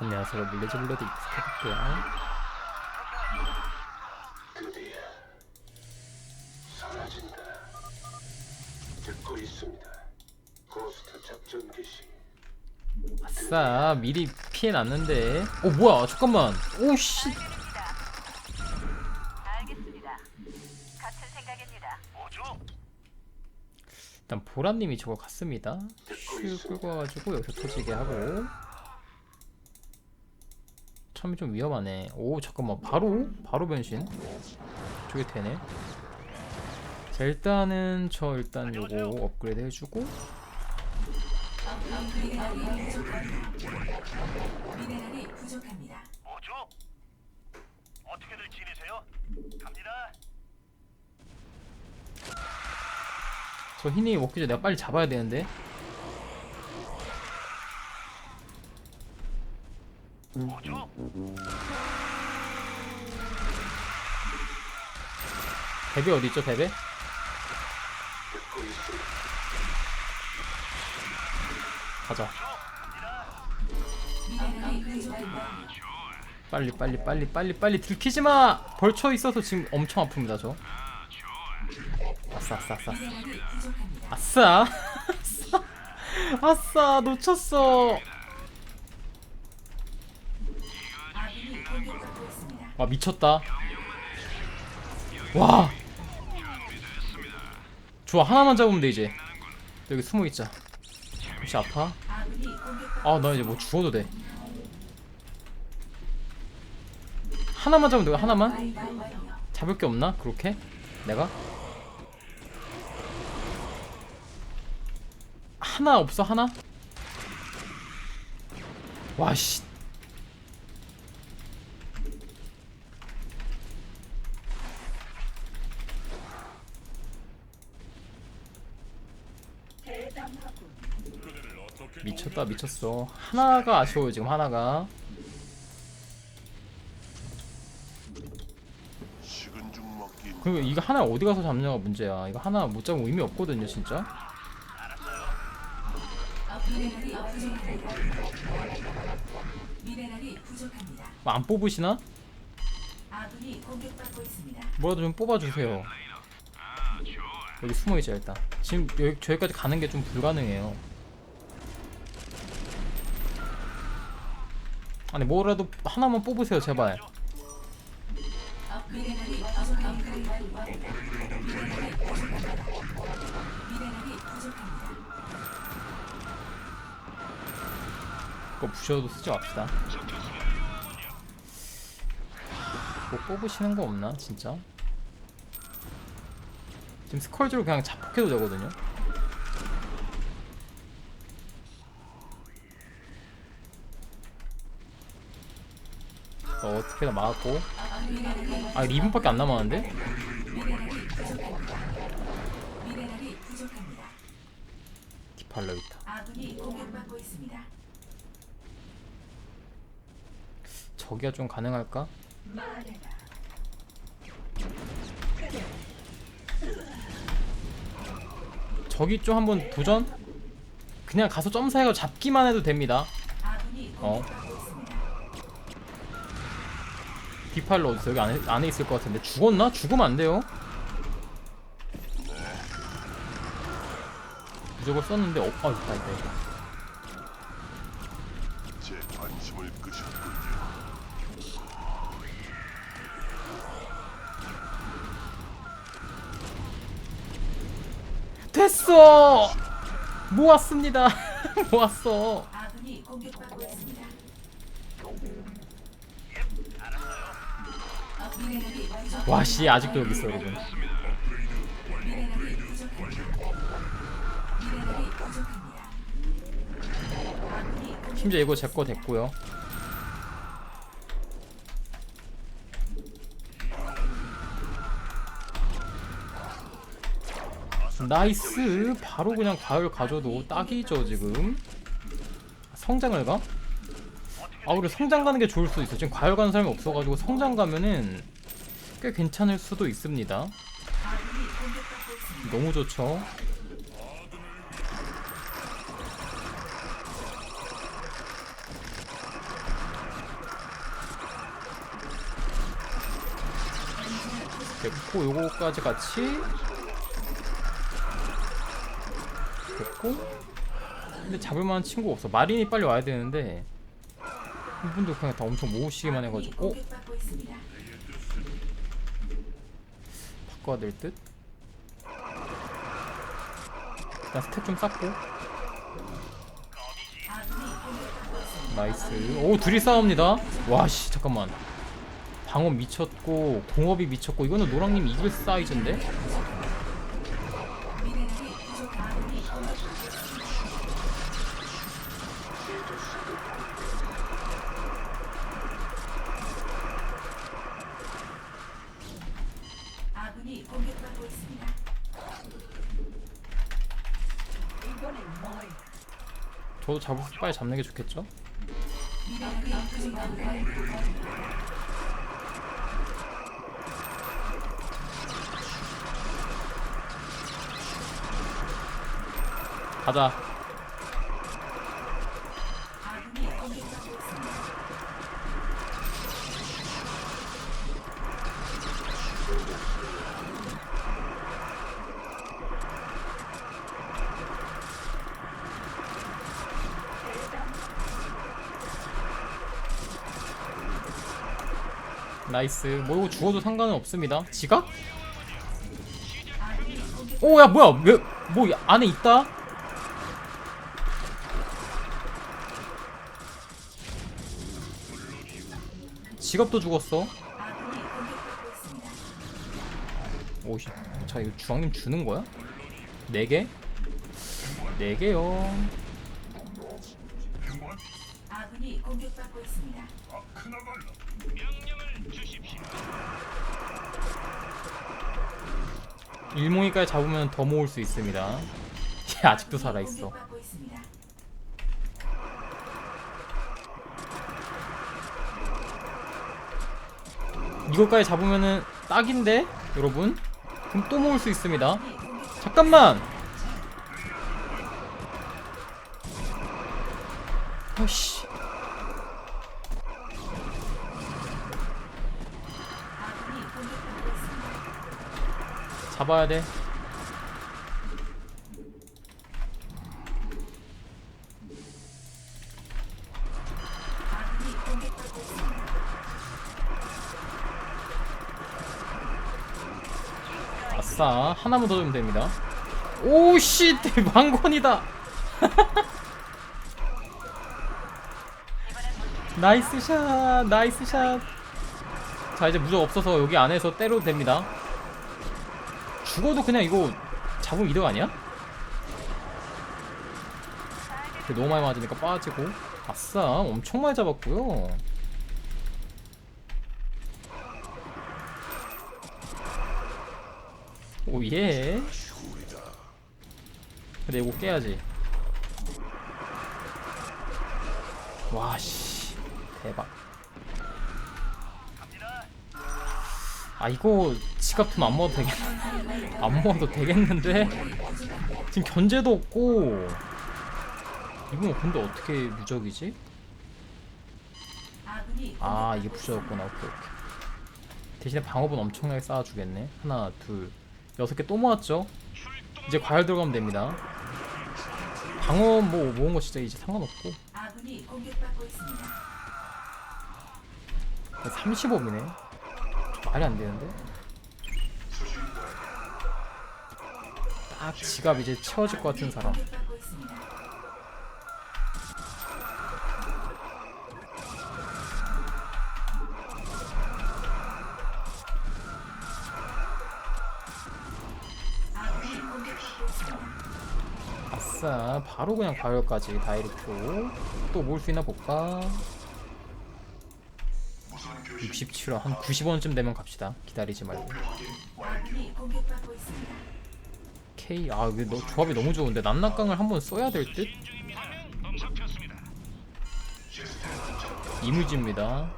안녕하세요. 익스해볼게요 드디어 사라진다. 듣고 있습니다. 고스트 작전 개시. 아싸 미리 피해놨는데. 어 뭐야? 잠깐만. 오씨. 알겠습니다. 같은 생각입니다. 일단 보라님이 저거 갔습니다. 슈 끌고 와가지고 여기서 터지게 하고 처음이 좀 위험하네 오 잠깐만 바로 바로 변신 저게 되네 자 일단은 저 일단 요거 업그레이드 해주고 미네랄이 부족합니다. 뭐죠? 어떻게들 지내세요? 갑니다. 저 흰이 먹기 전에 내가 빨리 잡아야 되는데 뭐죠? 베베 어디 있죠 있습니다. 가자. 빨리 빨리 빨리 빨리 빨리 들키지 마 벌쳐 있어서 지금 엄청 아픕니다 저 아싸 아싸 아싸. 아싸 아싸 아싸 놓쳤어 와 미쳤다. 와. 좋아 하나만 잡으면 돼 이제. 여기 숨어 있자. 혹시 아파? 아군이 공격받고 아나 이제 뭐 죽어도 돼. 하나만 잡으면 돼 하나만. 잡을 게 없나? 그렇게? 내가? 하나 없어 하나? 와씨 미쳤다 미쳤어 하나가 아쉬워요 지금 하나가 그리고 이거 하나 어디 가서 잡냐가 문제야 이거 하나 못 잡으면 의미 없거든요 진짜. 뭐 안 뽑으시나? 공격받고 있습니다. 뭐라도 좀 뽑아주세요 여기 숨어있자 일단 지금 여기 저기까지 가는 게 좀 불가능해요 아니 뭐라도 하나만 뽑으세요 제발. 그거 부셔도 쓰지 맙시다 뭐 뽑으시는 거 없나 진짜? 지금 스컬즈로 그냥 자폭해도 되거든요 어, 어떻게든 막았고 아 리븐밖에 안 남았는데? 디팔러 있다. 저기가 좀 가능할까? 저기 좀 한번 도전? 그냥 가서 점사해가 잡기만 해도 됩니다 어 디팔러 어딨어? 여기 안에, 안에 있을 것 같은데 죽었나? 죽으면 안 돼요 무조건 썼는데 어, 아 있다 있다 있다 제 관심을 끄셨군요. 됐어! 모았습니다 모았어 아군이 공격받고 있습니다. 미네랄이 부족- 와씨 아직도 여기 있어 여러분 심지어 이거 제 거 됐고요. 나이스! 바로 그냥 과열 가져도 딱이죠 지금. 성장을 가? 아 그리고 성장 가는 게 좋을 수도 있어 지금 과열 가는 사람이 없어가지고 성장 가면은 꽤 괜찮을 수도 있습니다. 너무 좋죠? 됐고 요거까지 같이 됐고 근데 잡을만한 친구 없어. 마린이 빨리 와야 되는데 이분도 그냥 다 엄청 모으시기만 해가지고 어? 바꿔야 될 듯? 일단 스택 좀 쌓고. 나이스 오 둘이 싸웁니다 와씨 잠깐만 방어 미쳤고 공업이 미쳤고 이거는 노랑님이 이길 사이즈인데? 미네랄이 부족. 아군이 공격받고 있습니다. 아군이 공격받고 있습니다. 저도 수 빨리 잡는 게 좋겠죠? 가자 아군이 공격받고 있습니다. 나이스 뭐 이거 죽어도 상관은 없습니다 지각? 오야 뭐야 왜 뭐 안에 있다? 지갑도 죽었어. 오씨 자 이거 주황님 주는 거야? 네 개? 네 개요 아군이 공격받고 있습니다. 명령을 주십시오. 일몽이까지 잡으면 더 모을 수 있습니다. 얘 아직도 살아있어. 이거까지 잡으면은 딱인데 여러분? 그럼 또 모을 수 있습니다. 잠깐만! 아씨 아군이 공격받고 있습니다. 잡아야 돼. 아싸 하나만 더 주면 됩니다. 오씨 왕건이다. 나이스 샷 나이스 샷자 이제 무적 없어서 여기 안에서 때려도 됩니다 죽어도 그냥 이거 잡으면 이득 아니야? 너무 많이 맞으니까 빠지고. 아싸 엄청 많이 잡았고요. 오예. 근데 이거 깨야지. 와씨. 대박 아 이거 지갑품 안 먹어도 되겠 안 먹어도 되겠는데? 지금 견제도 없고. 이거 근데 어떻게 무적이지? 아군이 아 이게 부적이었구나. 오케이 오케이. 대신에 방어분 엄청나게 쌓아주겠네. 하나 둘. 여섯 개 또 모았죠? 이제 과열 들어가면 됩니다. 방어 뭐 모은 거 진짜 이제 상관없고. 아군이 공격받고 있습니다. 35이네 말이 안 되는데? 딱 지갑 이제 채워질 것 같은 사람. 아싸 바로 그냥 과열까지 다이렉트로. 또 모을 수 있나 볼까 67원 한 90원쯤 되면 갑시다 기다리지 말고. K 아 이게 너, 조합이 너무 좋은데 난낙강을 한번 써야 될 듯? 이무지입니다.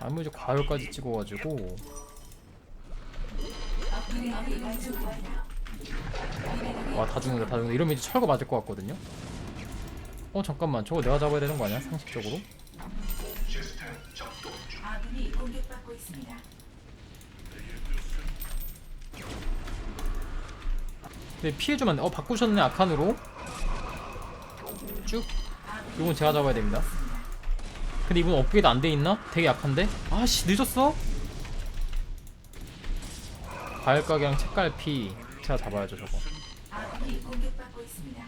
아무지 과열까지 찍어가지고. 와 다 죽는다 다 죽는다 이러면 이제 철거 맞을 것 같거든요 어 잠깐만 저거 내가 잡아야 되는 거 아니야 상식적으로 있습니다. 근데 피해주면 안 돼. 어 바꾸셨네 아칸으로 쭉 이건 제가 잡아야 됩니다 근데 이분 업그레이드 안 돼 있나? 되게 약한데? 아씨 늦었어? 과일 가게랑 책갈피 제가 잡아야죠 저거 아군이 공격받고 있습니다.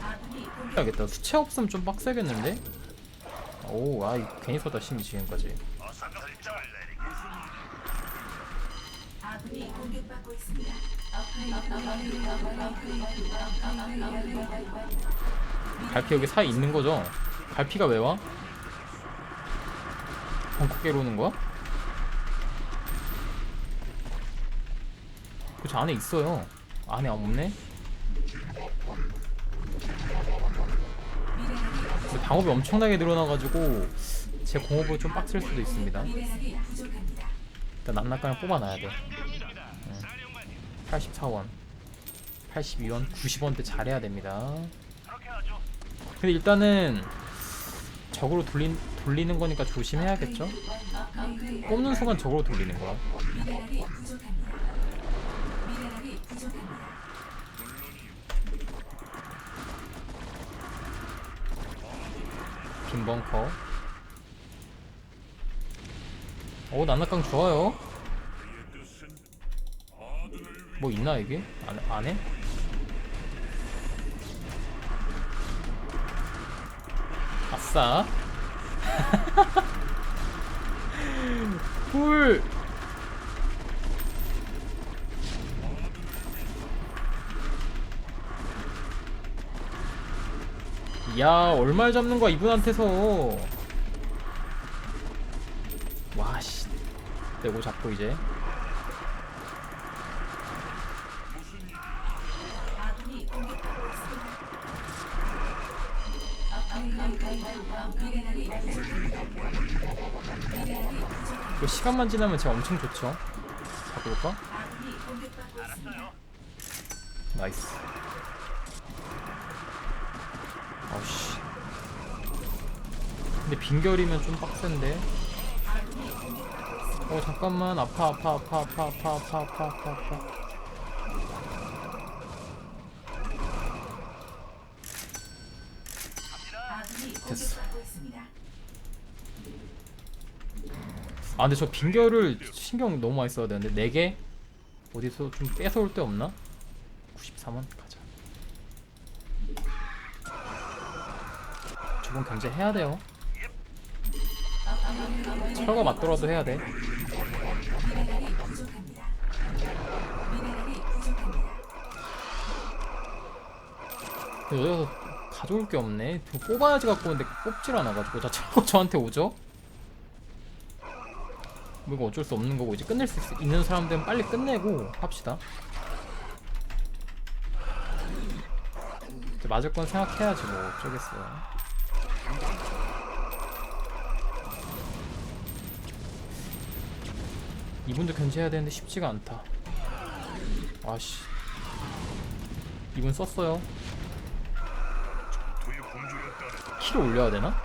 아군이 공격 해야겠다 수채 없으면 좀 빡세겠는데? 오아 이거 괜히 썼다 심이 지금까지. 갈피 여기 사이 있는 거죠? 갈피가 왜 와? 벙커 깨로 오는 거야? 그저 안에 있어요 안에 없네? 방업이 엄청나게 늘어나가지고 제 공업을 좀 빡셀 수도 있습니다. 일단 난낙관을 뽑아놔야 돼 사령관님, 84원 82원 90원대 잘해야 됩니다. 근데 일단은 적으로 돌린, 돌리는 거니까 조심해야겠죠? 뽑는 순간 적으로 돌리는 거야 미네랄이 부족합니다. 미네랄이 부족합니다. 빈 벙커 오 난낙강 좋아요 뭐 있나 이게? 안, 안에? 아싸 꿀 야 얼마를 잡는 거야 이분한테서. 와씨. 떼고 뭐 잡고 이제? 이거 시간만 지나면 제가 엄청 좋죠? 바꿀까? 나이스. 근데 빈결이면 좀 빡센데. 어 잠깐만 아파 아파 아파 아파 아파 아파 아파 아파 아파 됐어. 아 근데 저 빈결을 신경 너무 많이 써야 되는데 4개? 어디서 좀 뺏어올 데 없나? 94만 가자 저번 견제 해야 돼요 철거 맞더라도 해야 돼 미네랄이 부족합니다. 미네랄이 부족합니다. 근데 여기 가서 가져올 게 없네 저 뽑아야지 갖고 오는데 뽑질 않아가지고 자 자꾸 저한테 오죠? 뭐 이거 어쩔 수 없는 거고 이제 끝낼 수 있- 있는 사람들은 빨리 끝내고 합시다 맞을 건 생각해야지 뭐 어쩌겠어요 이분도 견제해야 되는데 쉽지가 않다 아씨 이분 썼어요 키를 올려야 되나?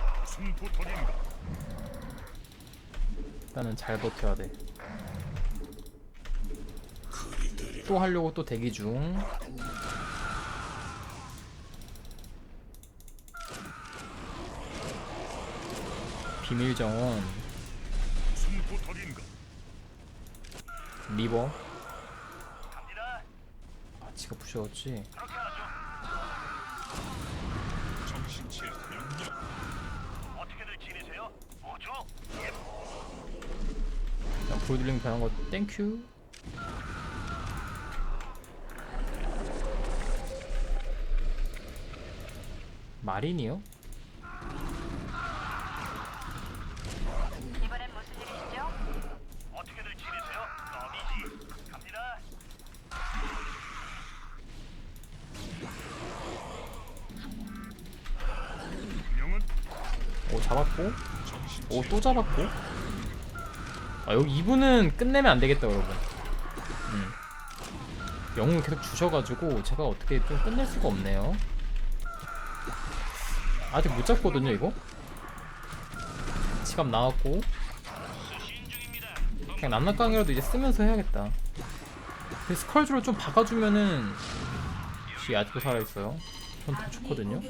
일단은 잘 버텨야 돼. 또 하려고 또 대기 중. 비밀 정원 리버. 아 지가 부셔졌지? 일단 보여드리는 변한 거 땡큐 마린이요? 잡았고 오 또 잡았고 아 여기 이분은 끝내면 안 되겠다 여러분 음. 영웅을 계속 주셔가지고 제가 어떻게 좀 끝낼 수가 없네요. 아직 못 잡거든요 이거. 지갑 나왔고 그냥 남락강이라도 이제 쓰면서 해야겠다. 그 스컬주로 좀 박아주면은 쥐 아직도 살아있어요. 전더 좋거든요.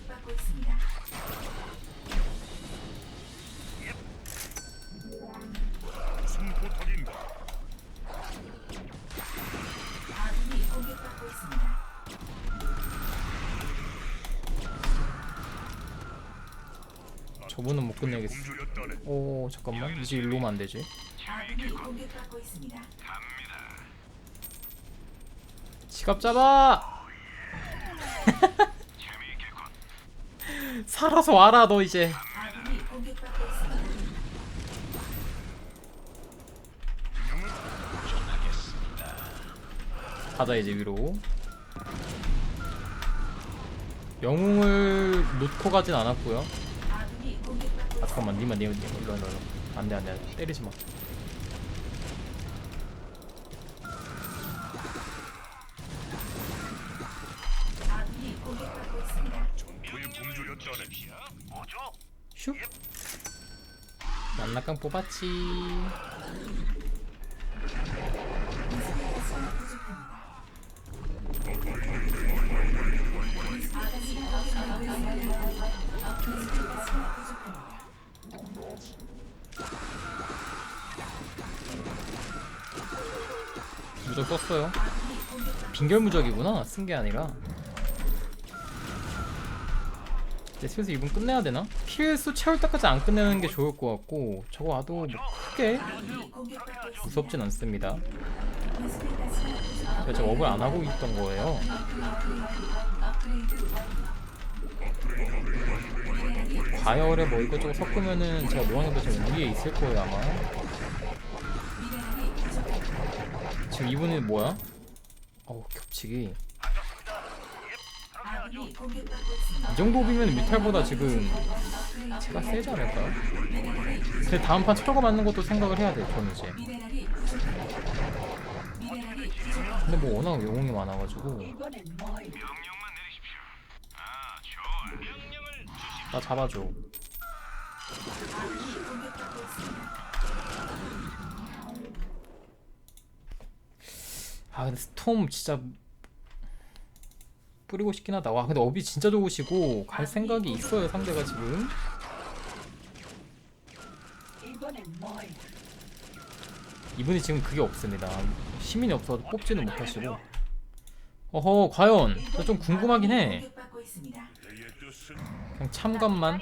저분은 못 끝내겠어. 오 잠깐만 이제 일로 오면 안 되지. 지갑 잡아. 살아서 와라 너 이제. 가자 이제 위로. 영웅을 놓고 가진 않았고요. 잠깐만 니만 니만 니만 일로 일로 일로. 안돼 안돼 때리지 마. 슉. 난락강 뽑았지. 무적 썼어요. 빙결 무적이구나. 쓴 게 아니라. 이제 슬슬 이분 끝내야 되나? 필수 채울 때까지 안 끝내는 게 좋을 것 같고 저거 와도 뭐 크게. 무섭진 않습니다. 제가 업을 안 하고 있던 거예요. 과열에 뭐 이것저것 섞으면은 제가 노랑님도 지금 위에 있을 거예요 아마. 지금 이분은 뭐야? 어우 겹치기. 이 정도 비면 뮤탈보다 지금 제가 세지 않을까요? 근데 다음 판 철거 맞는 것도 생각을 해야 돼요 저는 이제. 근데 뭐 워낙 영웅이 많아가지고 나 잡아줘. 아 근데 스톰 진짜 뿌리고 싶긴 하다. 와 근데 업이 진짜 좋으시고 갈 생각이 있어요 상대가 지금. 이분이 지금 그게 없습니다. 시민이 없어서 뽑지는 못하시고. 어허 과연 저좀 궁금하긴 해. 그냥 참관만.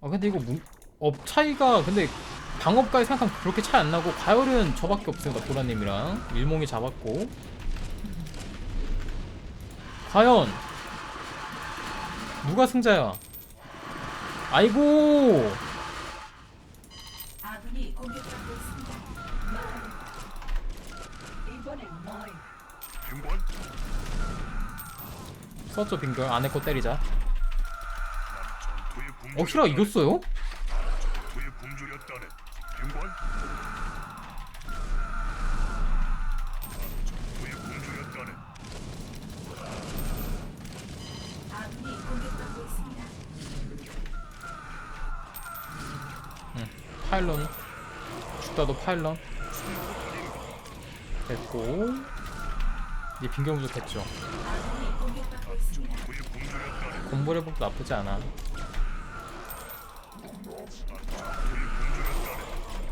아 근데 이거 문, 업 차이가 근데 방업까지 생각하면 그렇게 차이 안 나고 과열은 저밖에 없습니다 보라님이랑. 일몽이 잡았고. 과연 누가 승자야? 아이고 아군이 공격받고 있습니다. 행관 썼죠 빙결 안에 거 때리자. 어 히라. 이겼어요? 파일런 죽다도 파일런 됐고. 이제 빙결 부족했죠 아군이 공격받고 있습니다. 전투에 건물해복도 나쁘지 않아.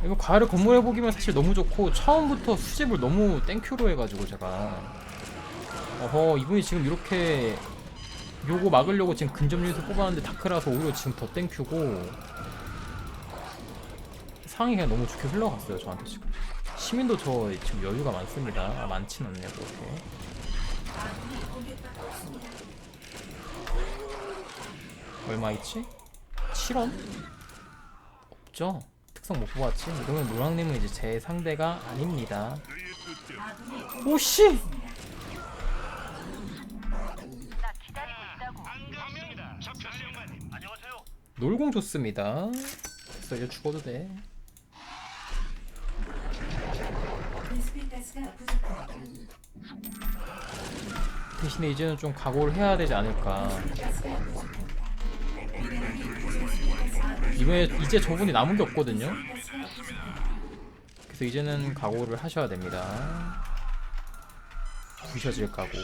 이거 가을의 건물해보기면 사실 너무 좋고 처음부터 수집을 너무 땡큐로 해가지고 제가. 어허 이분이 지금 이렇게 요거 막으려고 지금 근접 유닛을 뽑았는데 다크라서 오히려 지금 더 땡큐고 상황이 그냥 너무 좋게 흘러갔어요 저한테 지금. 시민도 저 지금 여유가 많습니다. 아, 많진 않네요 그렇게 아군이 공격받고 있습니다. 얼마 있지? 7원? 없죠? 특성 못 뽑았지? 이러면 노랑님은 이제 제 상대가 아닙니다 오씨! 놀공 좋습니다 됐어 이제 죽어도 돼. 대신에 이제는 좀 각오를 해야 되지 않을까. 이번에 이제 저분이 남은 게 없거든요. 그래서 이제는 각오를 하셔야 됩니다. 부셔질 각오.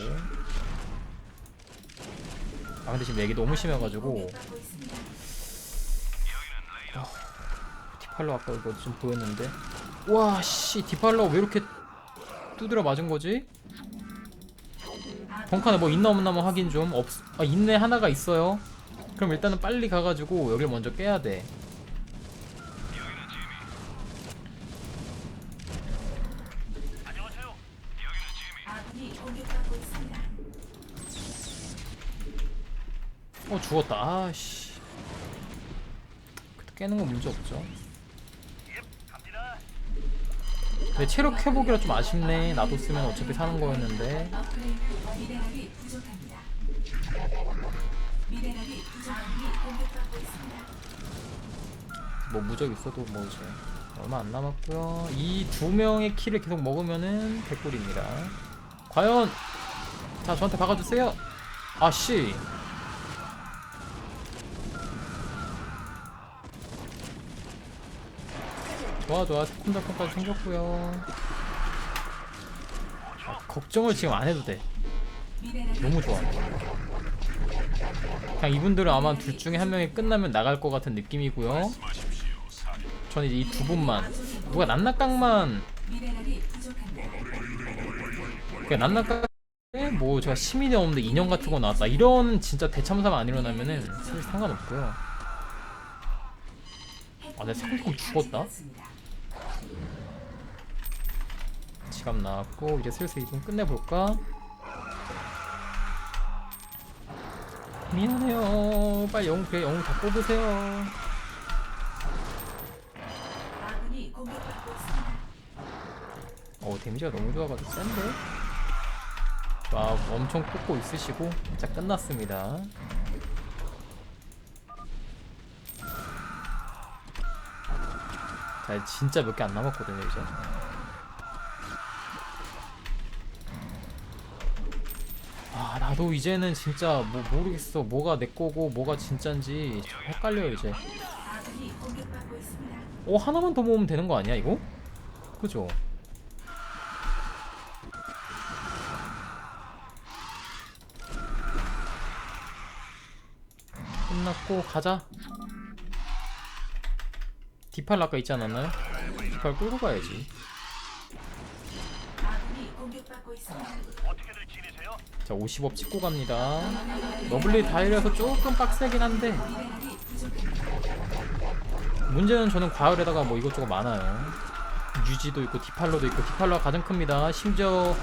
아 근데 지금 얘기 너무 심해가지고 있습니다. 디팔로 아까 이거 좀 보였는데 와씨 디팔로 왜 이렇게 두드려 맞은 거지? 벙카는 뭐 있나 없나 뭐 확인 좀 없.. 아 있네 하나가 있어요 그럼 일단은 빨리 가가지고 여길 먼저 깨야 돼. 어 죽었다 아씨 깨는 건 문제 없죠. 근데 체력 회복이라 좀 아쉽네 나도 쓰면 어차피 사는 거였는데 뭐 무적 있어도 뭐 이제 얼마 안 남았고요. 이 두 명의 키를 계속 먹으면은 개꿀입니다. 과연 자 저한테 박아주세요. 아씨. 좋아 좋아 세컨달콤까지 챙겼고요. 아, 걱정을 지금 안 해도 돼. 너무 좋아. 그냥 이분들은 아마 둘 중에 한 명이 끝나면 나갈 것 같은 느낌이고요. 저는 이제 이 두 분만 누가 난낙강만 미네랄이 부족합니다. 그 난낙강 뭐 제가 시민이 없는데 인형 같은 거 나왔다 이런 진짜 대참사가 안 일어나면은 사실 상관없고요. 아, 내 상품 죽었다. 지갑 나왔고 이제 슬슬 이분 끝내볼까? 미안해요. 빨리 영웅 그래 영웅 다 뽑으세요. 아군이 공격받고 있습니다. 어 데미지가 너무 좋아가지고 센데? 막 엄청 뽑고 있으시고 자 끝났습니다 자 진짜 몇 개 안 남았거든요 이제 나도 이제는 진짜 뭐 모르겠어 뭐가 내 거고 뭐가 진짠지 좀 헷갈려요 이제. 어 하나만 더 모으면 되는 거 아니야 이거? 그죠? 끝났고 가자 디팔 아까 있지 않았나요? 디팔 끌고 가야지 자 50업 찍고 갑니다 러블리 다이라서 조금 빡세긴 한데. 문제는 저는 과열에다가 뭐 이것저것 많아요. 유지도 있고 디팔로도 있고 디팔로가 가장 큽니다. 심지어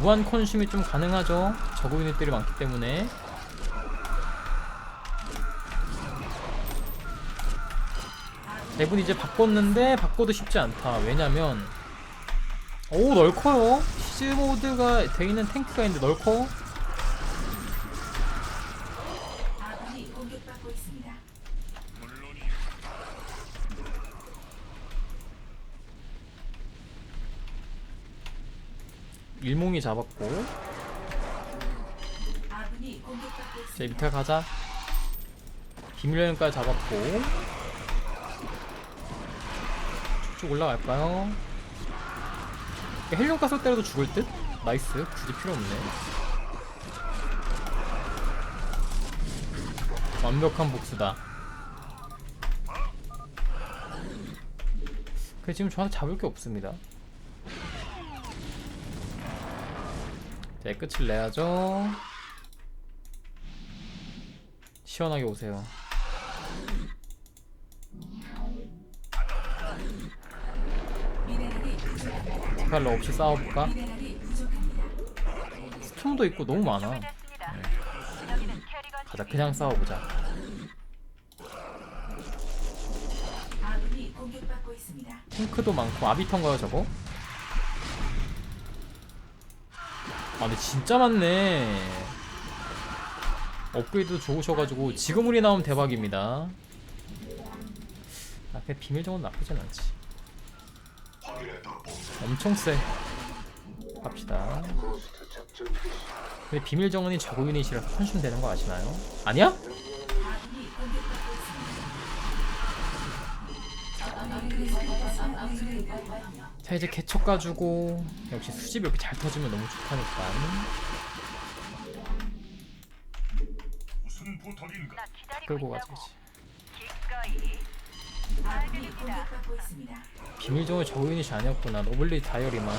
무한 컨슘이 좀 가능하죠. 저그 유닛들이 많기 때문에 대부분 이제 바꿨는데 바꿔도 쉽지 않다. 왜냐면 오 널커요. 시즈 모드가 돼 있는 탱크가 있는데 널커. 일몽이 잡았고. 자 밑에 가자 비밀 여행까지 잡았고 쭉 올라갈까요? 헬륨 가스 때려도 죽을 듯? 나이스. 굳이 필요 없네. 완벽한 복수다. 그 지금 저한테 잡을 게 없습니다. 자 끝을 내야죠. 시원하게 오세요. 디칼로 없이 싸워볼까? 스톰도 있고 너무 많아. 캐리건 가자 그냥 싸워보자. 핑크도 많고 아비턴가요 저거? 아 근데 진짜 많네. 업그레이드도 좋으셔가지고 지금 우리 나오면 대박입니다. 앞에 비밀 정원 나쁘진 않지. 엄청 세 갑시다. 근데 비밀 정원이 저거 유닛이라서 컨슘 되는 거 아시나요? 아니야? 자 이제 개척 가지고 역시 수집이 이렇게 잘 터지면 너무 좋다니까 무슨 부탁인가? 끌고. 가자지 비밀 정원이 저거 유닛이 아니었구나. 러블리 다이어리만.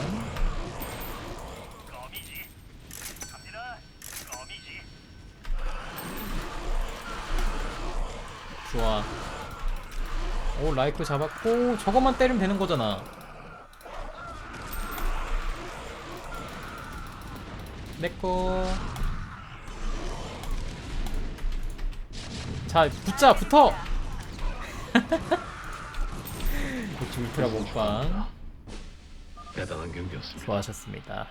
좋아. 오 라이크 잡았고 저것만 때리면 되는 거잖아. 내꺼. 자 붙자 붙어 역시 울트라 몸빵 대단한 경기였습니다. 수고하셨습니다